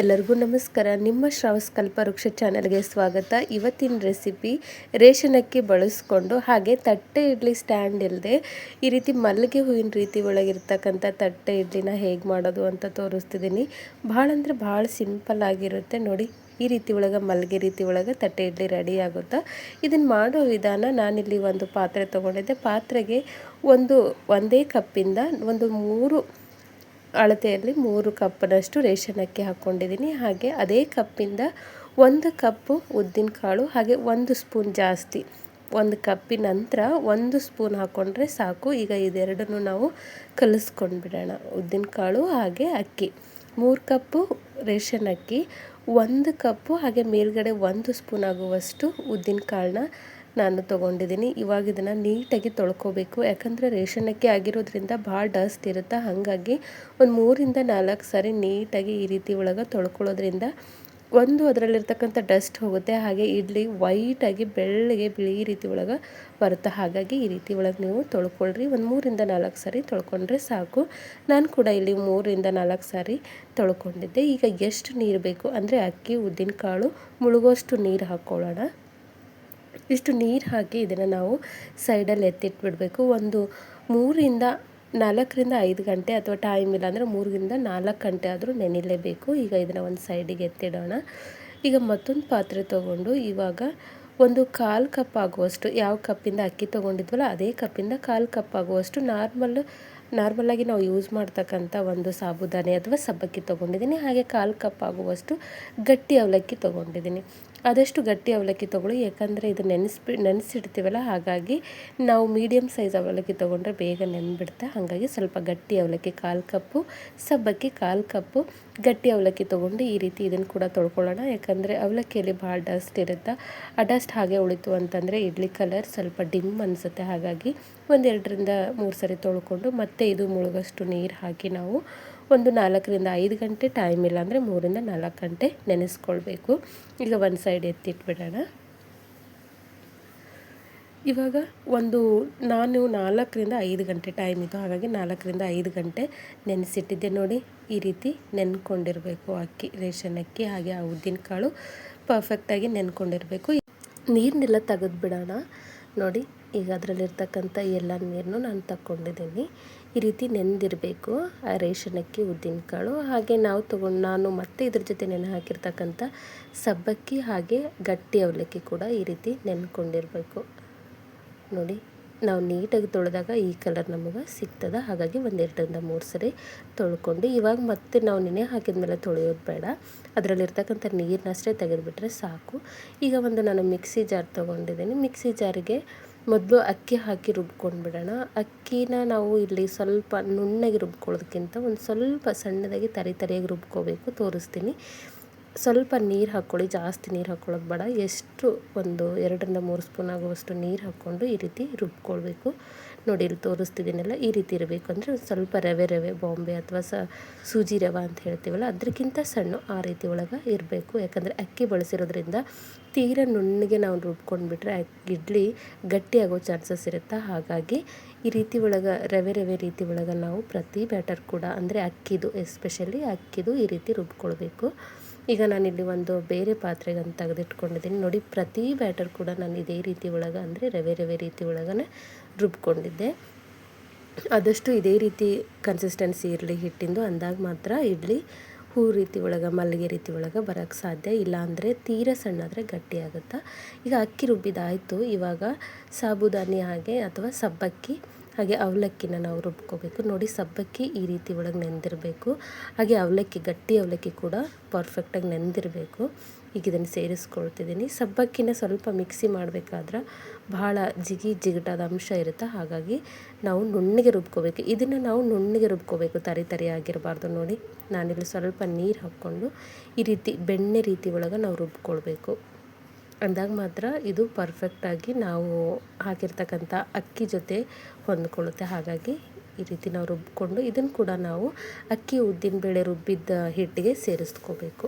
ಎಲ್ಲರಿಗೂ ನಮಸ್ಕಾರ. ನಿಮ್ಮ ಶ್ರಾವಸ್ಕಲ್ಪ ಕಲ್ಪವೃಕ್ಷ ಚಾನಲ್ಗೆ ಸ್ವಾಗತ. ಇವತ್ತಿನ ರೆಸಿಪಿ ರೇಷನ್ ಅಕ್ಕಿ ಬಳಸ್ಕೊಂಡು ಹಾಗೆ ತಟ್ಟೆ ಇಡ್ಲಿ ಸ್ಟ್ಯಾಂಡ್ ಇಲ್ಲದೆ ಈ ರೀತಿ ಮಲ್ಲಿಗೆ ಹೂವಿನ ರೀತಿ ಒಳಗಿರ್ತಕ್ಕಂಥ ತಟ್ಟೆ ಇಡ್ಲಿನ ಹೇಗೆ ಮಾಡೋದು ಅಂತ ತೋರಿಸ್ತಿದ್ದೀನಿ. ಭಾಳ ಅಂದರೆ ಭಾಳ ಸಿಂಪಲ್ ಆಗಿರುತ್ತೆ. ನೋಡಿ, ಈ ರೀತಿ ಒಳಗೆ ಮಲ್ಲಿಗೆ ರೀತಿ ಒಳಗೆ ತಟ್ಟೆ ಇಡ್ಲಿ ರೆಡಿ ಆಗುತ್ತೆ? ಇದನ್ನು ಮಾಡೋ ವಿಧಾನ ನಾನಿಲ್ಲಿ ಒಂದು ಪಾತ್ರೆ ತೊಗೊಂಡಿದ್ದೆ. ಪಾತ್ರೆಗೆ ಒಂದು ಒಂದೇ ಕಪ್ಪಿಂದ ಒಂದು ಮೂರು ಅಳತೆಯಲ್ಲಿ ಮೂರು ಕಪ್ನಷ್ಟು ರೇಷನ್ ಅಕ್ಕಿ ಹಾಕ್ಕೊಂಡಿದ್ದೀನಿ. ಹಾಗೆ ಅದೇ ಕಪ್ಪಿಂದ ಒಂದು ಕಪ್ಪು ಉದ್ದಿನ ಕಾಳು ಹಾಗೆ ಒಂದು ಸ್ಪೂನ್ ಜಾಸ್ತಿ ಒಂದು ಕಪ್ಪಿನ ನಂತರ ಒಂದು ಸ್ಪೂನ್ ಹಾಕ್ಕೊಂಡ್ರೆ ಸಾಕು. ಈಗ ಇದೆರಡನ್ನು ನಾವು ಕಲಿಸ್ಕೊಂಡು ಬಿಡೋಣ ಉದ್ದಿನ ಕಾಳು ಹಾಗೆ ಅಕ್ಕಿ. ಮೂರು ಕಪ್ಪು ರೇಷನ್ ಅಕ್ಕಿ ಒಂದು ಕಪ್ಪು ಹಾಗೆ ಮೇಲ್ಗಡೆ ಒಂದು ಸ್ಪೂನ್ ಆಗುವಷ್ಟು ಉದ್ದಿನ ಕಾಳನ್ನ ನಾನು ತೊಗೊಂಡಿದ್ದೀನಿ. ಇವಾಗ ಇದನ್ನು ನೀಟಾಗಿ ತೊಳ್ಕೊಬೇಕು. ಯಾಕಂದರೆ ರೇಷನ್ ಅಕ್ಕಿ ಆಗಿರೋದ್ರಿಂದ ಭಾಳ ಡಸ್ಟ್ ಇರುತ್ತೆ. ಹಾಗಾಗಿ ಒಂದು ಮೂರಿಂದ ನಾಲ್ಕು ಸಾರಿ ನೀಟಾಗಿ ಈ ರೀತಿ ಒಳಗೆ ತೊಳ್ಕೊಳ್ಳೋದ್ರಿಂದ ಒಂದು ಅದರಲ್ಲಿರ್ತಕ್ಕಂಥ ಡಸ್ಟ್ ಹೋಗುತ್ತೆ. ಹಾಗೆ ಇಡ್ಲಿ ವೈಟಾಗಿ ಬೆಳ್ಳಗೆ ಬಿಳಿ ರೀತಿ ಒಳಗೆ ಬರುತ್ತೆ. ಹಾಗಾಗಿ ಈ ರೀತಿ ಒಳಗೆ ನೀವು ತೊಳ್ಕೊಳ್ರಿ. ಒಂದು ಮೂರಿಂದ ನಾಲ್ಕು ಸಾರಿ ತೊಳ್ಕೊಂಡ್ರೆ ಸಾಕು. ನಾನು ಕೂಡ ಇಲ್ಲಿ ಮೂರಿಂದ ನಾಲ್ಕು ಸಾರಿ ತೊಳ್ಕೊಂಡಿದ್ದೆ. ಈಗ ಎಷ್ಟು ನೀರು ಬೇಕು? ಅಂದರೆ ಅಕ್ಕಿ ಉದ್ದಿನ ಕಾಳು ಮುಳುಗೋಷ್ಟು ನೀರು ಹಾಕ್ಕೊಳ್ಳೋಣ ಇಷ್ಟು ನೀರು ಹಾಕಿ ಇದನ್ನು ನಾವು ಸೈಡಲ್ಲಿ ಎತ್ತಿಟ್ಬಿಡಬೇಕು. ಒಂದು ಮೂರಿಂದ ನಾಲ್ಕರಿಂದ ಐದು ಗಂಟೆ ಅಥವಾ ಟೈಮ್ ಇಲ್ಲ ಅಂದರೆ ಮೂರರಿಂದ ನಾಲ್ಕು ಗಂಟೆ ಆದರೂ ನೆನಿಲೇಬೇಕು. ಈಗ ಇದನ್ನು ಒಂದು ಸೈಡಿಗೆ ಎತ್ತಿಡೋಣ. ಈಗ ಮತ್ತೊಂದು ಪಾತ್ರೆ ತೊಗೊಂಡು ಇವಾಗ ಒಂದು ಕಾಲು ಕಪ್ ಆಗುವಷ್ಟು, ಯಾವ ಕಪ್ಪಿಂದ ಅಕ್ಕಿ ತೊಗೊಂಡಿದ್ವಲ್ಲ ಅದೇ ಕಪ್ಪಿಂದ ಕಾಲು ಕಪ್ ಆಗುವಷ್ಟು ನಾರ್ಮಲ್ ನಾರ್ಮಲಾಗಿ ನಾವು ಯೂಸ್ ಮಾಡ್ತಕ್ಕಂಥ ಒಂದು ಸಾಬುದಾನೆ ಅಥವಾ ಸಬ್ಬಕ್ಕಿ ತೊಗೊಂಡಿದ್ದೀನಿ. ಹಾಗೆ ಕಾಲು ಕಪ್ ಆಗುವಷ್ಟು ಗಟ್ಟಿ ಅವಲಕ್ಕಿ ತೊಗೊಂಡಿದ್ದೀನಿ. ಆದಷ್ಟು ಗಟ್ಟಿ ಅವಲಕ್ಕಿ ತೊಗೊಳ್ಳಿ, ಯಾಕಂದರೆ ಇದು ನೆನೆಸ್ಬಿ, ನೆನೆಸಿಡ್ತೀವಲ್ಲ, ಹಾಗಾಗಿ ನಾವು ಮೀಡಿಯಮ್ ಸೈಜ್ ಅವಲಕ್ಕಿ ತೊಗೊಂಡ್ರೆ ಬೇಗ ನೆನ್ಬಿಡುತ್ತೆ ಹಾಗಾಗಿ ಸ್ವಲ್ಪ ಗಟ್ಟಿ ಅವಲಕ್ಕಿ, ಕಾಲು ಕಪ್ಪು, ಸಬ್ಬಕ್ಕಿ ಕಾಲು ಕಪ್ಪು, ಗಟ್ಟಿ ಅವಲಕ್ಕಿ ತೊಗೊಂಡು ಈ ರೀತಿ ಇದನ್ನು ಕೂಡ ತೊಳ್ಕೊಳ್ಳೋಣ. ಯಾಕಂದರೆ ಅವಲಕ್ಕಿಯಲ್ಲಿ ಭಾಳ ಡಸ್ಟ್ ಇರುತ್ತೆ. ಆ ಡಸ್ಟ್ ಹಾಗೆ ಉಳಿತು ಅಂತಂದರೆ ಇಡ್ಲಿ ಕಲರ್ ಸ್ವಲ್ಪ ಡಿಮ್ ಅನಿಸುತ್ತೆ, ಹಾಗಾಗಿ ಒಂದೆರಡರಿಂದ ಮೂರು ಸರಿ ತೊಳ್ಕೊಂಡು ಮತ್ತೆ ಇದು ಮುಳುಗಷ್ಟು ನೀರು ಹಾಕಿ ನಾವು ಒಂದು ನಾಲ್ಕರಿಂದ ಐದು ಗಂಟೆ ಟೈಮ್ ಇಲ್ಲ ಅಂದರೆ ಮೂರಿಂದ ನಾಲ್ಕು ಗಂಟೆ ನೆನೆಸ್ಕೊಳ್ಬೇಕು. ಈಗ ಒಂದು ಸೈಡ್ ಎತ್ತಿಟ್ಬಿಡೋಣ. ಇವಾಗ ಒಂದು ನಾನು ನಾಲ್ಕರಿಂದ ಐದು ಗಂಟೆ ಟೈಮ್ ಇತ್ತು. ಹಾಗಾಗಿ ನಾಲ್ಕರಿಂದ ಐದು ಗಂಟೆ ನೆನೆಸಿಟ್ಟಿದ್ದೆ ನೋಡಿ. ಈ ರೀತಿ ನೆನ್ಕೊಂಡಿರಬೇಕು ಅಕ್ಕಿ, ರೇಷನ್ ಅಕ್ಕಿ, ಹಾಗೆ ಆ ಉದ್ದಿನ ಕಾಳು ಪರ್ಫೆಕ್ಟಾಗಿ ನೆನ್ಕೊಂಡಿರಬೇಕು. ನೀರನ್ನೆಲ್ಲ ತೆಗೆದು ಬಿಡೋಣ ನೋಡಿ, ಈಗ ಅದರಲ್ಲಿರ್ತಕ್ಕಂಥ ಎಲ್ಲ ನೀರನ್ನು ನಾನು ತಗೊಂಡಿದ್ದೀನಿ ಈ ರೀತಿ ನೆನೆದಿರಬೇಕು ಆ ರೇಷನ್ ಅಕ್ಕಿ ಉದ್ದಿನಕಾಳು ಹಾಗೆ ನಾವು ತೊಗೊಂಡು, ನಾನು ಮತ್ತೆ ಇದ್ರ ಜೊತೆ ನೆನೆ ಹಾಕಿರ್ತಕ್ಕಂಥ ಸಬ್ಬಕ್ಕಿ ಹಾಗೆ ಗಟ್ಟಿ ಅವಲಕ್ಕಿ ಕೂಡ ಈ ರೀತಿ ನೆನ್ಕೊಂಡಿರಬೇಕು. ನೋಡಿ, ನಾವು ನೀಟಾಗಿ ತೊಳೆದಾಗ ಈ ಕಲರ್ ನಮಗೆ ಸಿಗ್ತದೆ. ಹಾಗಾಗಿ ಒಂದೆರಡರಿಂದ ಮೂರು ಸರಿ ತೊಳ್ಕೊಂಡು ಇವಾಗ ಮತ್ತೆ ನಾವು ನೆನೆ ಹಾಕಿದ ಮೇಲೆ ತೊಳೆಯೋದು ಬೇಡ. ಅದರಲ್ಲಿರ್ತಕ್ಕಂಥ ನೀರನ್ನಷ್ಟೇ ತೆಗೆದುಬಿಟ್ರೆ ಸಾಕು. ಈಗ ಒಂದು ನಾನು ಮಿಕ್ಸಿ ಜಾರ್ ತೊಗೊಂಡಿದ್ದೀನಿ. ಮಿಕ್ಸಿ ಜಾರಿಗೆ ಮೊದಲು ಅಕ್ಕಿ ಹಾಕಿ ರುಬ್ಕೊಂಡು ಬಿಡೋಣ ಅಕ್ಕಿನ ನಾವು ಇಲ್ಲಿ ಸ್ವಲ್ಪ ನುಣ್ಣಗೆ ರುಬ್ಕೊಳ್ಳೋದಕ್ಕಿಂತ ಒಂದು ಸ್ವಲ್ಪ ಸಣ್ಣದಾಗಿ ತರಿ ತರಿಯಾಗಿ ರುಬ್ಕೋಬೇಕು, ತೋರಿಸ್ತೀನಿ. ಸ್ವಲ್ಪ ನೀರು ಹಾಕ್ಕೊಳ್ಳಿ ಜಾಸ್ತಿ ನೀರು ಹಾಕ್ಕೊಳ್ಳೋದು ಬೇಡ. ಎಷ್ಟು ಒಂದು ಎರಡರಿಂದ ಮೂರು ಸ್ಪೂನ್ ಆಗುವಷ್ಟು ನೀರು ಹಾಕ್ಕೊಂಡು ಈ ರೀತಿ ರುಬ್ಕೊಳ್ಬೇಕು. ನೋಡಿ, ಇಲ್ಲಿ ತೋರಿಸ್ತಿದ್ದೀನಲ್ಲ, ಈ ರೀತಿ ಇರಬೇಕು ಅಂದರೆ ಸ್ವಲ್ಪ ರವೆ ರವೆ ಬಾಂಬೆ ಅಥವಾ ಸ ಸೂಜಿ ರವೆ ಅಂತ ಹೇಳ್ತೀವಲ್ಲ ಅದಕ್ಕಿಂತ ಸಣ್ಣ ಆ ರೀತಿ ಒಳಗೆ ಇರಬೇಕು. ಯಾಕಂದರೆ ಅಕ್ಕಿ ಬಳಸಿರೋದ್ರಿಂದ ತೀರ ನುಣ್ಣಗೆ ನಾವು ರುಬ್ಕೊಂಡ್ಬಿಟ್ರೆ ಇಡ್ಲಿ ಗಟ್ಟಿ ಆಗೋ ಚಾನ್ಸಸ್ ಇರುತ್ತೆ. ಹಾಗಾಗಿ ಈ ರೀತಿ ಒಳಗೆ, ರವೆ ರವೆ ರೀತಿ ಒಳಗೆ ನಾವು ಪ್ರತಿ ಬ್ಯಾಟರ್ ಕೂಡ, ಅಂದರೆ ಅಕ್ಕಿದು, ಎಸ್ಪೆಷಲಿ ಅಕ್ಕಿದು ಈ ರೀತಿ ರುಬ್ಕೊಳ್ಬೇಕು. ಈಗ ನಾನಿಲ್ಲಿ ಒಂದು ಬೇರೆ ಪಾತ್ರೆಗನ್ನು ತೆಗೆದಿಟ್ಕೊಂಡಿದ್ದೀನಿ. ನೋಡಿ, ಪ್ರತಿ ಬ್ಯಾಟರ್ ಕೂಡ ನಾನು ಇದೇ ರೀತಿ ಒಳಗೆ, ಅಂದರೆ ರವೆ ರವೆ ರೀತಿ ಒಳಗನೆ ರುಬ್ಕೊಂಡಿದ್ದೆ. ಆದಷ್ಟು ಇದೇ ರೀತಿ ಕನ್ಸಿಸ್ಟೆನ್ಸಿ ಇರಲಿ, ಹಿಟ್ಟಿಂದು ಅಂದಾಗ ಮಾತ್ರ ಇಡ್ಲಿ ಹೂ ರೀತಿ ಒಳಗೆ, ಮಲ್ಲಿಗೆ ರೀತಿ ಒಳಗೆ ಬರೋಕ್ಕೆ ಸಾಧ್ಯ. ಇಲ್ಲ ಅಂದರೆ ತೀರ ಸಣ್ಣಾದರೆ ಗಟ್ಟಿ ಆಗುತ್ತಾ? ಈಗ ಅಕ್ಕಿ ರುಬ್ಬಿದಾಯಿತು. ಇವಾಗ ಸಾಬುದಾನಿ ಹಾಗೆ ಅಥವಾ ಸಬ್ಬಕ್ಕಿ ಹಾಗೆ ಅವಲಕ್ಕಿನ ನಾವು ರುಬ್ಕೋಬೇಕು. ನೋಡಿ ಸಬ್ಬಕ್ಕಿ ಈ ರೀತಿ ಒಳಗೆ ನೆಂದಿರಬೇಕು. ಹಾಗೆ ಅವಲಕ್ಕಿ, ಗಟ್ಟಿ ಅವಲಕ್ಕಿ ಕೂಡ ಪರ್ಫೆಕ್ಟಾಗಿ ನೆಂದಿರಬೇಕು. ಈಗ ಇದನ್ನು ಸೇರಿಸ್ಕೊಳ್ತಿದ್ದೀನಿ. ಸಬ್ಬಕ್ಕಿನ ಸ್ವಲ್ಪ ಮಿಕ್ಸಿ ಮಾಡಬೇಕಾದ್ರೆ ಭಾಳ ಜಿಗಿ ಜಿಗಟಾದ ಅಂಶ ಇರುತ್ತೆ. ಹಾಗಾಗಿ ನಾವು ನುಣ್ಣಿಗೆ ರುಬ್ಕೋಬೇಕು. ಇದನ್ನು ನಾವು ನುಣ್ಣಗೆ ರುಬ್ಕೋಬೇಕು. ತರಿ ತರಿ ಆಗಿರಬಾರ್ದು. ನೋಡಿ ನಾನಿಲ್ಲಿ ಸ್ವಲ್ಪ ನೀರು ಹಾಕ್ಕೊಂಡು ಈ ರೀತಿ ಬೆಣ್ಣೆ ರೀತಿ ಒಳಗೆ ನಾವು ರುಬ್ಕೊಳ್ಬೇಕು. ಅಂದಾಗ ಮಾತ್ರ ಇದು ಪರ್ಫೆಕ್ಟಾಗಿ ನಾವು ಹಾಕಿರ್ತಕ್ಕಂಥ ಅಕ್ಕಿ ಜೊತೆ ಹೊಂದ್ಕೊಳ್ಳುತ್ತೆ. ಹಾಗಾಗಿ ಈ ರೀತಿ ನಾವು ರುಬ್ಬಿಕೊಂಡು ಇದನ್ನು ಕೂಡ ನಾವು ಅಕ್ಕಿ ಉದ್ದಿನ ಬೇಳೆ ರುಬ್ಬಿದ್ದ ಹಿಟ್ಟಿಗೆ ಸೇರಿಸ್ಕೋಬೇಕು.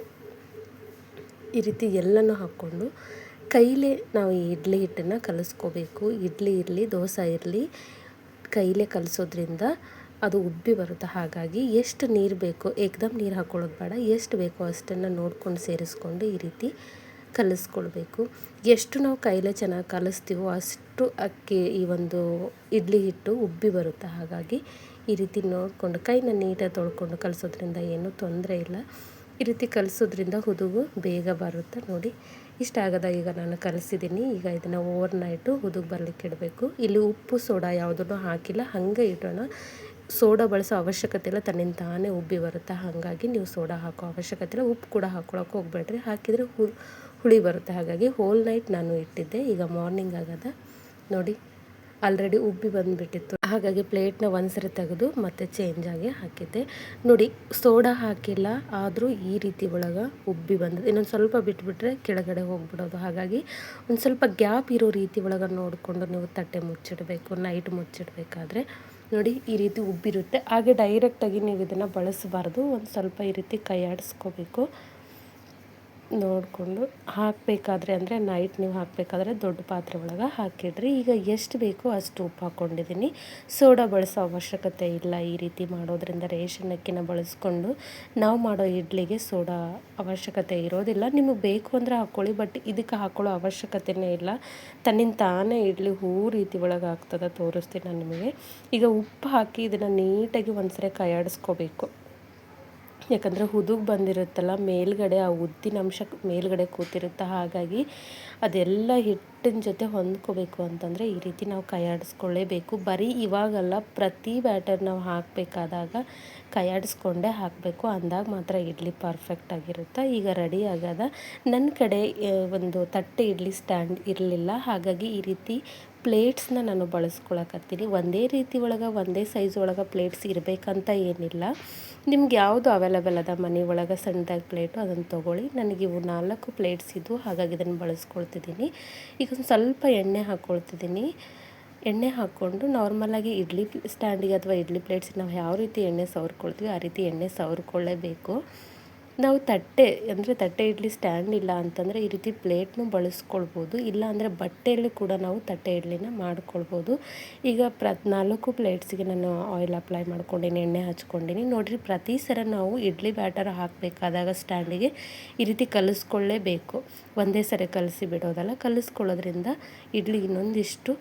ಈ ರೀತಿ ಎಲ್ಲನೂ ಹಾಕ್ಕೊಂಡು ಕೈಲೇ ನಾವು ಈ ಇಡ್ಲಿ ಹಿಟ್ಟನ್ನು ಕಲಿಸ್ಕೋಬೇಕು. ಇಡ್ಲಿ ಇರಲಿ, ದೋಸೆ ಇರಲಿ, ಕೈಲೇ ಕಲಿಸೋದ್ರಿಂದ ಅದು ಉಬ್ಬಿ ಬರುತ್ತೆ. ಹಾಗಾಗಿ ಎಷ್ಟು ನೀರು ಬೇಕೋ, ಏಕದಮ್ ನೀರು ಹಾಕ್ಕೊಳ್ಳೋದು ಬೇಡ, ಎಷ್ಟು ಬೇಕೋ ಅಷ್ಟನ್ನು ನೋಡ್ಕೊಂಡು ಸೇರಿಸ್ಕೊಂಡು ಈ ರೀತಿ ಕಲಿಸ್ಕೊಳ್ಬೇಕು. ಎಷ್ಟು ನಾವು ಕೈಲೇ ಚೆನ್ನಾಗಿ ಕಲಿಸ್ತೀವೋ ಅಷ್ಟು ಅಕ್ಕಿ ಈ ಒಂದು ಇಡ್ಲಿ ಹಿಟ್ಟು ಉಬ್ಬಿ ಬರುತ್ತೆ. ಹಾಗಾಗಿ ಈ ರೀತಿ ನೋಡಿಕೊಂಡು ಕೈನ ನೀಟಾಗಿ ತೊಳ್ಕೊಂಡು ಕಲಿಸೋದ್ರಿಂದ ಏನೂ ತೊಂದರೆ ಇಲ್ಲ. ಈ ರೀತಿ ಕಲಿಸೋದ್ರಿಂದ ಹುದುಗು ಬೇಗ ಬರುತ್ತೆ ನೋಡಿ. ಇಷ್ಟ ಆಗದ ಈಗ ನಾನು ಕಲಿಸಿದ್ದೀನಿ. ಈಗ ಇದನ್ನು ಓವರ್ ನೈಟು ಹುದುಗು ಬರಲಿಕ್ಕೆ ಇಡಬೇಕು. ಇಲ್ಲಿ ಉಪ್ಪು, ಸೋಡಾ ಯಾವುದನ್ನು ಹಾಕಿಲ್ಲ. ಹಾಗೆ ಇಡೋಣ. ಸೋಡಾ ಬಳಸೋ ಅವಶ್ಯಕತೆ ಇಲ್ಲ. ತನ್ನಿಂದ ತಾನೇ ಉಬ್ಬಿ ಬರುತ್ತೆ. ಹಾಗಾಗಿ ನೀವು ಸೋಡಾ ಹಾಕೋ ಅವಶ್ಯಕತೆ ಇಲ್ಲ. ಉಪ್ಪು ಕೂಡ ಹಾಕ್ಕೊಳಕ್ಕೆ ಹೋಗ್ಬೇಡ್ರಿ. ಹಾಕಿದರೆ ಹುಳಿ ಬರುತ್ತೆ. ಹಾಗಾಗಿ ಹೋಲ್ ನೈಟ್ ನಾನು ಇಟ್ಟಿದ್ದೆ. ಈಗ ಮಾರ್ನಿಂಗ್ ಆಗದ. ನೋಡಿ ಆಲ್ರೆಡಿ ಉಬ್ಬಿ ಬಂದುಬಿಟ್ಟಿತ್ತು. ಹಾಗಾಗಿ ಪ್ಲೇಟ್ನ ಒಂದ್ಸರಿ ತೆಗೆದು ಮತ್ತೆ ಚೇಂಜ್ ಆಗಿ ಹಾಕಿದ್ದೆ. ನೋಡಿ ಸೋಡಾ ಹಾಕಿಲ್ಲ, ಆದರೂ ಈ ರೀತಿ ಒಳಗೆ ಉಬ್ಬಿ ಬಂದದ್ದು ಇನ್ನೊಂದು ಸ್ವಲ್ಪ ಬಿಟ್ಬಿಟ್ರೆ ಕೆಳಗಡೆ ಹೋಗ್ಬಿಡೋದು. ಹಾಗಾಗಿ ಒಂದು ಸ್ವಲ್ಪ ಗ್ಯಾಪ್ ಇರೋ ರೀತಿ ಒಳಗೆ ನೋಡಿಕೊಂಡು ನೀವು ತಟ್ಟೆ ಮುಚ್ಚಿಡಬೇಕು ನೈಟ್ ಮುಚ್ಚಿಡಬೇಕಾದ್ರೆ. ನೋಡಿ, ಈ ರೀತಿ ಉಬ್ಬಿರುತ್ತೆ. ಹಾಗೆ ಡೈರೆಕ್ಟಾಗಿ ನೀವು ಇದನ್ನು ಬಳಸಬಾರ್ದು. ಒಂದು ಸ್ವಲ್ಪ ಈ ರೀತಿ ಕೈ ಆಡಿಸ್ಕೋಬೇಕು ನೋಡಿಕೊಂಡು ಹಾಕಬೇಕಾದ್ರೆ ಅಂದರೆ ನೈಟ್ ನೀವು ಹಾಕಬೇಕಾದ್ರೆ ದೊಡ್ಡ ಪಾತ್ರೆ ಒಳಗೆ ಹಾಕಿಡ್ರಿ. ಈಗ ಎಷ್ಟು ಬೇಕೋ ಅಷ್ಟು ಉಪ್ಪು ಹಾಕ್ಕೊಂಡಿದ್ದೀನಿ. ಸೋಡಾ ಬಳಸೋ ಅವಶ್ಯಕತೆ ಇಲ್ಲ ಈ ರೀತಿ ಮಾಡೋದ್ರಿಂದ ರೇಷನ್ ಅಕ್ಕಿನ ಬಳಸ್ಕೊಂಡು ನಾವು ಮಾಡೋ ಇಡ್ಲಿಗೆ ಸೋಡಾ ಅವಶ್ಯಕತೆ ಇರೋದಿಲ್ಲ. ನಿಮಗೆ ಬೇಕು ಅಂದರೆ ಹಾಕ್ಕೊಳ್ಳಿ, ಬಟ್ ಇದಕ್ಕೆ ಹಾಕ್ಕೊಳ್ಳೋ ಅವಶ್ಯಕತೆಯೇ ಇಲ್ಲ. ತನ್ನಿಂದ ತಾನೇ ಇಡ್ಲಿ ಹೂ ರೀತಿ ಒಳಗೆ ಆಗ್ತದೆ, ತೋರಿಸ್ತೀನಿ ನಾನು ನಿಮಗೆ. ಈಗ ಉಪ್ಪು ಹಾಕಿ ಇದನ್ನು ನೀಟಾಗಿ ಒಂದ್ಸರಿ ಕೈಯಾಡಿಸ್ಕೋಬೇಕು ಯಾಕಂದರೆ ಹುದುಗ್ ಬಂದಿರುತ್ತಲ್ಲ, ಮೇಲ್ಗಡೆ ಆ ಉದ್ದಿನ ಅಂಶ ಮೇಲ್ಗಡೆ ಕೂತಿರುತ್ತೆ. ಹಾಗಾಗಿ ಅದೆಲ್ಲ ಹಿಟ್ಟಿನ ಜೊತೆ ಹೊಂದ್ಕೋಬೇಕು ಅಂತಂದರೆ ಈ ರೀತಿ ನಾವು ಕೈಯಾಡಿಸ್ಕೊಳ್ಳೇಬೇಕು ಬರೀ ಇವಾಗಲ್ಲ, ಪ್ರತಿ ಬ್ಯಾಟರ್ ನಾವು ಹಾಕಬೇಕಾದಾಗ ಕೈಯಾಡಿಸ್ಕೊಂಡೇ ಹಾಕಬೇಕು. ಅಂದಾಗ ಮಾತ್ರ ಇಡ್ಲಿ ಪರ್ಫೆಕ್ಟ್ ಆಗಿರುತ್ತೆ. ಈಗ ರೆಡಿ ಆಗದ. ನನ್ನ ಕಡೆ ಒಂದು ತಟ್ಟೆ ಇಡ್ಲಿ ಸ್ಟ್ಯಾಂಡ್ ಇರಲಿಲ್ಲ. ಹಾಗಾಗಿ ಈ ರೀತಿ ಪ್ಲೇಟ್ಸ್ನ ನಾನು ಬಳಸ್ಕೊಳಕತ್ತೀನಿ. ಒಂದೇ ರೀತಿ ಒಳಗೆ, ಒಂದೇ ಸೈಜ್ ಒಳಗೆ ಪ್ಲೇಟ್ಸ್ ಇರಬೇಕಂತ ಏನಿಲ್ಲ. ನಿಮ್ಗೆ ಯಾವುದು ಅವೈಲೇಬಲ್ ಅದ ಮನೆ ಒಳಗೆ ಸಣ್ಣದಾಗಿ ಪ್ಲೇಟು ಅದನ್ನು ತೊಗೊಳ್ಳಿ. ನನಗೆ ಇವು ನಾಲ್ಕು ಪ್ಲೇಟ್ಸ್ ಇದ್ದು, ಹಾಗಾಗಿ ಇದನ್ನು ಬಳಸ್ಕೊಳ್ತಿದ್ದೀನಿ. ಈಗ ಒಂದು ಸ್ವಲ್ಪ ಎಣ್ಣೆ ಹಾಕ್ಕೊಳ್ತಿದ್ದೀನಿ ಎಣ್ಣೆ ಹಾಕ್ಕೊಂಡು ನಾರ್ಮಲಾಗಿ ಇಡ್ಲಿ ಸ್ಟ್ಯಾಂಡಿಗೆ ಅಥವಾ ಇಡ್ಲಿ ಪ್ಲೇಟ್ಸ್ ನಾವು ಯಾವ ರೀತಿ ಎಣ್ಣೆ ಸವರ್ಕೊಳ್ತೀವಿ, ಆ ರೀತಿ ಎಣ್ಣೆ ಸವರ್ಕೊಳ್ಳೇಬೇಕು. ನಾವು ತಟ್ಟೆ, ಅಂದರೆ ತಟ್ಟೆ ಇಡ್ಲಿ ಸ್ಟ್ಯಾಂಡ್ ಇಲ್ಲ ಅಂತಂದರೆ ಈ ರೀತಿ ಪ್ಲೇಟ್ನು ಬಳಸ್ಕೊಳ್ಬೋದು. ಇಲ್ಲ ಅಂದರೆ ಬಟ್ಟೆಯಲ್ಲಿ ಕೂಡ ನಾವು ತಟ್ಟೆ ಇಡ್ಲಿನ ಮಾಡ್ಕೊಳ್ಬೋದು. ಈಗ ಪ್ರ, ನಾಲ್ಕು ಪ್ಲೇಟ್ಸಿಗೆ ನಾನು ಆಯಿಲ್ ಅಪ್ಲೈ ಮಾಡ್ಕೊಂಡಿನಿ, ಎಣ್ಣೆ ಹಚ್ಕೊಂಡಿನಿ. ನೋಡಿರಿ, ಪ್ರತಿ ಸರ ನಾವು ಇಡ್ಲಿ ಬ್ಯಾಟರ್ ಹಾಕಬೇಕಾದಾಗ ಸ್ಟ್ಯಾಂಡಿಗೆ ಈ ರೀತಿ ಕಲಿಸ್ಕೊಳ್ಳೇಬೇಕು. ಒಂದೇ ಸರಿ ಕಲಸಿ ಬಿಡೋದಲ್ಲ, ಕಲಿಸ್ಕೊಳ್ಳೋದ್ರಿಂದ ಇಡ್ಲಿ ಇನ್ನೊಂದಿಷ್ಟು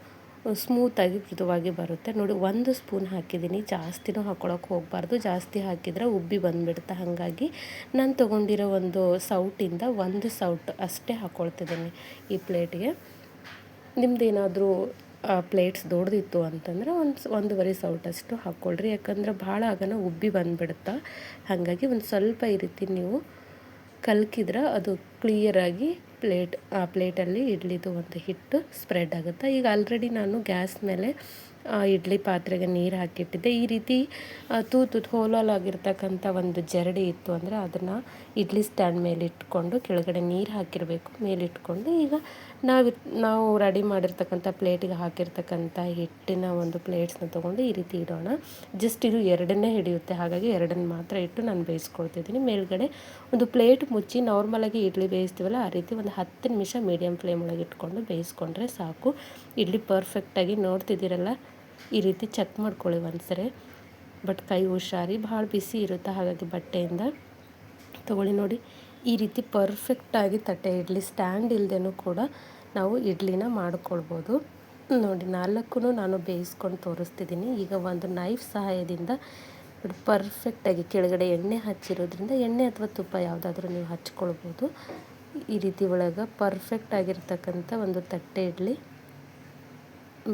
ಸ್ಮೂತಾಗಿ ಮೃದುವಾಗಿ ಬರುತ್ತೆ. ನೋಡಿ, ಒಂದು ಸ್ಪೂನ್ ಹಾಕಿದ್ದೀನಿ. ಜಾಸ್ತಿನೂ ಹಾಕ್ಕೊಳಕ್ಕೆ ಹೋಗಬಾರ್ದು. ಜಾಸ್ತಿ ಹಾಕಿದರೆ ಉಬ್ಬಿ ಬಂದುಬಿಡುತ್ತೆ. ಹಾಗಾಗಿ ನಾನು ತೊಗೊಂಡಿರೋ ಒಂದು ಸೌಟಿಂದ ಒಂದು ಸೌಟ್ ಅಷ್ಟೇ ಹಾಕ್ಕೊಳ್ತಿದ್ದೀನಿ ಈ ಪ್ಲೇಟ್ಗೆ. ನಿಮ್ಮದೇನಾದರೂ ಪ್ಲೇಟ್ಸ್ ದೊಡ್ಡದಿತ್ತು ಅಂತಂದರೆ ಒಂದು ಒಂದೂವರೆ ಸೌಟಷ್ಟು ಹಾಕ್ಕೊಳ್ರಿ ಯಾಕಂದ್ರೆ ಭಾಳ ಆಗನ ಉಬ್ಬಿ ಬಂದುಬಿಡುತ್ತೆ? ಹಾಗಾಗಿ ಒಂದು ಸ್ವಲ್ಪ ಈ ರೀತಿ ನೀವು ಕಲ್ಕಿದ್ರೆ ಅದು ಕ್ಲಿಯರಾಗಿ ಪ್ಲೇಟ್ ಆ ಪ್ಲೇಟಲ್ಲಿ ಇಡ್ಲಿದು ಒಂದು ಹಿಟ್ಟು ಸ್ಪ್ರೆಡ್ ಆಗುತ್ತೆ. ಈಗ ಆಲ್ರೆಡಿ ನಾನು ಗ್ಯಾಸ್ ಮೇಲೆ ಇಡ್ಲಿ ಪಾತ್ರೆಗೆ ನೀರು ಹಾಕಿಟ್ಟಿದ್ದೆ. ಈ ರೀತಿ ತೂತು ಹೋಲಾಗಿರ್ತಕ್ಕಂಥ ಒಂದು ಜರಡಿ ಇತ್ತು ಅಂದರೆ ಅದನ್ನು ಇಡ್ಲಿ ಸ್ಟ್ಯಾಂಡ್ ಮೇಲೆ ಇಟ್ಕೊಂಡು ಕೆಳಗಡೆ ನೀರು ಹಾಕಿರಬೇಕು. ಮೇಲಿಟ್ಕೊಂಡು ಈಗ ನಾವು ನಾವು ರೆಡಿ ಮಾಡಿರ್ತಕ್ಕಂಥ ಪ್ಲೇಟಿಗೆ ಹಾಕಿರ್ತಕ್ಕಂಥ ಹಿಟ್ಟಿನ ಒಂದು ಪ್ಲೇಟ್ಸ್ನ ತೊಗೊಂಡು ಈ ರೀತಿ ಇಡೋಣ. ಜಸ್ಟ್ ಇದು ಎರಡನ್ನೇ ಹಿಡಿಯುತ್ತೆ, ಹಾಗಾಗಿ ಎರಡನ್ನು ಮಾತ್ರ ಇಟ್ಟು ನಾನು ಬೇಯಿಸ್ಕೊಳ್ತಿದ್ದೀನಿ. ಮೇಲ್ಗಡೆ ಒಂದು ಪ್ಲೇಟ್ ಮುಚ್ಚಿ ನಾರ್ಮಲಾಗಿ ಇಡ್ಲಿ ಬೇಯಿಸ್ತೀವಲ್ಲ, ಆ ರೀತಿ ಒಂದು ಹತ್ತು ನಿಮಿಷ ಮೀಡಿಯಮ್ ಫ್ಲೇಮ್ ಒಳಗೆ ಇಟ್ಕೊಂಡು ಬೇಯಿಸ್ಕೊಂಡ್ರೆ ಸಾಕು. ಇಡ್ಲಿ ಪರ್ಫೆಕ್ಟಾಗಿ ನೋಡ್ತಿದ್ದೀರಲ್ಲ, ಈ ರೀತಿ ಚೆಕ್ ಮಾಡ್ಕೊಳ್ಳಿ ಒಂದ್ಸರಿ. ಬಟ್ ಕೈ ಹುಷಾರಿ, ಭಾಳ ಬಿಸಿ ಇರುತ್ತೆ ಹಾಗಾಗಿ ಬಟ್ಟೆಯಿಂದ. ತೊಗೊಳ್ಳಿ ನೋಡಿ, ಈ ರೀತಿ ಪರ್ಫೆಕ್ಟಾಗಿ ತಟ್ಟೆ, ಇಡ್ಲಿ ಸ್ಟ್ಯಾಂಡ್ ಇಲ್ಲದೇನೂ ಕೂಡ ನಾವು ಇಡ್ಲಿನ ಮಾಡ್ಕೊಳ್ಬೋದು. ನೋಡಿ ನಾಲ್ಕೂ ನಾನು ಬೇಯಿಸ್ಕೊಂಡು ತೋರಿಸ್ತಿದ್ದೀನಿ. ಈಗ ಒಂದು ನೈಫ್ ಸಹಾಯದಿಂದ ಪರ್ಫೆಕ್ಟಾಗಿ ಕೆಳಗಡೆ ಎಣ್ಣೆ ಹಚ್ಚಿರೋದ್ರಿಂದ, ಎಣ್ಣೆ ಅಥವಾ ತುಪ್ಪ ಯಾವುದಾದ್ರೂ ನೀವು ಹಚ್ಕೊಳ್ಬೋದು. ಈ ರೀತಿ ಒಳಗೆ ಪರ್ಫೆಕ್ಟ್ ಆಗಿರ್ತಕ್ಕಂಥ ಒಂದು ತಟ್ಟೆ ಇಡ್ಲಿ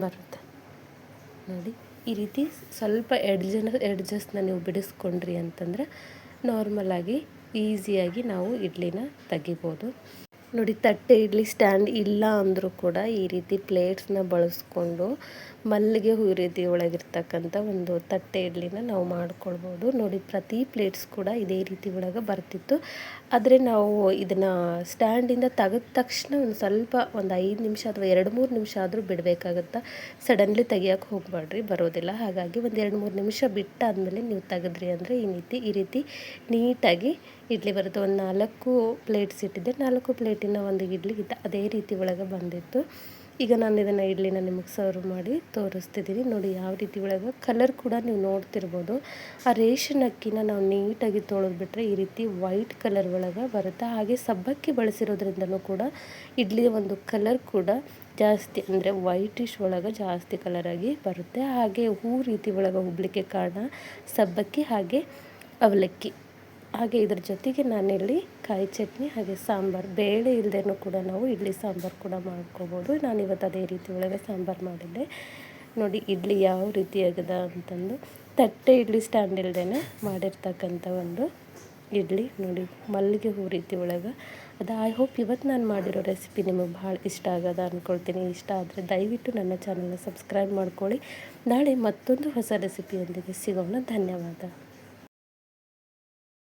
ಬರುತ್ತೆ. ನೋಡಿ, ಈ ರೀತಿ ಸ್ವಲ್ಪ ಎಡ್ಜನ ಎಡ್ಜಸ್ನ ನೀವು ಬಿಡಿಸ್ಕೊಂಡ್ರಿ ಅಂತಂದರೆ ನಾರ್ಮಲಾಗಿ ಈಸಿಯಾಗಿ ನಾವು ಇಡ್ಲಿನ ತೆಗಿಬೋದು. ನೋಡಿ ತಟ್ಟೆ ಇಡ್ಲಿ ಸ್ಟ್ಯಾಂಡ್ ಇಲ್ಲ ಅಂದರೂ ಕೂಡ ಈ ರೀತಿ ಪ್ಲೇಟ್ಸ್ನ ಬಳಸ್ಕೊಂಡು ಮಲ್ಲಿಗೆ ಹೂ ರೀತಿ ಒಳಗಿರ್ತಕ್ಕಂಥ ಒಂದು ತಟ್ಟೆ ಇಡ್ಲಿನ ನಾವು ಮಾಡ್ಕೊಳ್ಬೋದು. ನೋಡಿ, ಪ್ರತಿ ಪ್ಲೇಟ್ಸ್ ಕೂಡ ಇದೇ ರೀತಿ ಒಳಗೆ ಬರ್ತಿತ್ತು. ಆದರೆ ನಾವು ಇದನ್ನು ಸ್ಟ್ಯಾಂಡಿಂದ ತೆಗೆದ ತಕ್ಷಣ ಒಂದು ಸ್ವಲ್ಪ ಒಂದು ಐದು ನಿಮಿಷ ಅಥವಾ ಎರಡು ಮೂರು ನಿಮಿಷ ಆದರೂ ಬಿಡಬೇಕಾಗತ್ತೆ? ಸಡನ್ಲಿ ತೆಗಿಯೋಕೆ ಹೋಗಬೇಡ್ರಿ ಬರೋದಿಲ್ಲ. ಹಾಗಾಗಿ ಒಂದು ಎರಡು ಮೂರು ನಿಮಿಷ ಬಿಟ್ಟಾದಮೇಲೆ ನೀವು ತೆಗೆದ್ರಿ ಅಂದರೆ ಈ ರೀತಿ ಈ ರೀತಿ ನೀಟಾಗಿ ಇಡ್ಲಿ ಬರುತ್ತೆ. ಒಂದು ನಾಲ್ಕು ಪ್ಲೇಟ್ಸ್ ಇಟ್ಟಿದ್ದೆ. ನಾಲ್ಕು ಪ್ಲೇಟಿನ ಒಂದು ಇಡ್ಲಿ ಇದ್ದ ಅದೇ ರೀತಿ ಒಳಗೆ ಬಂದಿತ್ತು. ಈಗ ನಾನು ಇದನ್ನು ಇಡ್ಲಿನ ನಿಮಗೆ ಸರ್ವ್ ಮಾಡಿ ತೋರಿಸ್ತಿದ್ದೀನಿ. ನೋಡಿ ಯಾವ ರೀತಿ ಒಳಗೆ ಕಲರ್ ಕೂಡ ನೀವು ನೋಡ್ತಿರ್ಬೋದು. ಆ ರೇಷನ್ ಅಕ್ಕಿನ ನಾವು ನೀಟಾಗಿ ತೊಳೆದ್ಬಿಟ್ರೆ ಈ ರೀತಿ ವೈಟ್ ಕಲರ್ ಒಳಗೆ ಬರುತ್ತೆ. ಹಾಗೆ ಸಬ್ಬಕ್ಕಿ ಬಳಸಿರೋದ್ರಿಂದನೂ ಕೂಡ ಇಡ್ಲಿ ಒಂದು ಕಲರ್ ಕೂಡ ಜಾಸ್ತಿ ಅಂದರೆ ವೈಟಿಶ್ ಒಳಗೆ ಜಾಸ್ತಿ ಕಲರಾಗಿ ಬರುತ್ತೆ. ಹಾಗೆ ಹೂ ರೀತಿ ಒಳಗೆ ಹೋಗ್ಲಿಕ್ಕೆ ಕಾರಣ ಸಬ್ಬಕ್ಕಿ ಹಾಗೆ ಅವಲಕ್ಕಿ. ಹಾಗೆ ಇದ್ರ ಜೊತೆಗೆ ನಾನಿಲ್ಲಿ ಕಾಯಿ ಚಟ್ನಿ ಹಾಗೆ ಸಾಂಬಾರು, ಬೇಳೆ ಇಲ್ಲದೇನೂ ಕೂಡ ನಾವು ಇಡ್ಲಿ ಸಾಂಬಾರು ಕೂಡ ಮಾಡ್ಕೋಬೋದು. ನಾನು ಇವತ್ತು ಅದೇ ರೀತಿ ಒಳಗೆ ಸಾಂಬಾರು ಮಾಡಿದ್ದೆ. ನೋಡಿ ಇಡ್ಲಿ ಯಾವ ರೀತಿ ಆಗದ ಅಂತಂದು. ತಟ್ಟೆ ಇಡ್ಲಿ ಸ್ಟ್ಯಾಂಡ್ ಇಲ್ಲದೇ ಮಾಡಿರ್ತಕ್ಕಂಥ ಒಂದು ಇಡ್ಲಿ. ನೋಡಿ ಮಲ್ಲಿಗೆ ಹೂ ರೀತಿ ಒಳಗೆ. ಅದು ಐ ಹೋಪ್ ಇವತ್ತು ನಾನು ಮಾಡಿರೋ ರೆಸಿಪಿ ನಿಮಗೆ ಭಾಳ ಇಷ್ಟ ಆಗದ ಅಂದ್ಕೊಳ್ತೀನಿ ಇಷ್ಟ ಆದರೆ ದಯವಿಟ್ಟು ನನ್ನ ಚಾನಲ್ನ ಸಬ್ಸ್ಕ್ರೈಬ್ ಮಾಡ್ಕೊಳ್ಳಿ. ನಾಳೆ ಮತ್ತೊಂದು ಹೊಸ ರೆಸಿಪಿಯೊಂದಿಗೆ ಸಿಗೋಣ. ಧನ್ಯವಾದ.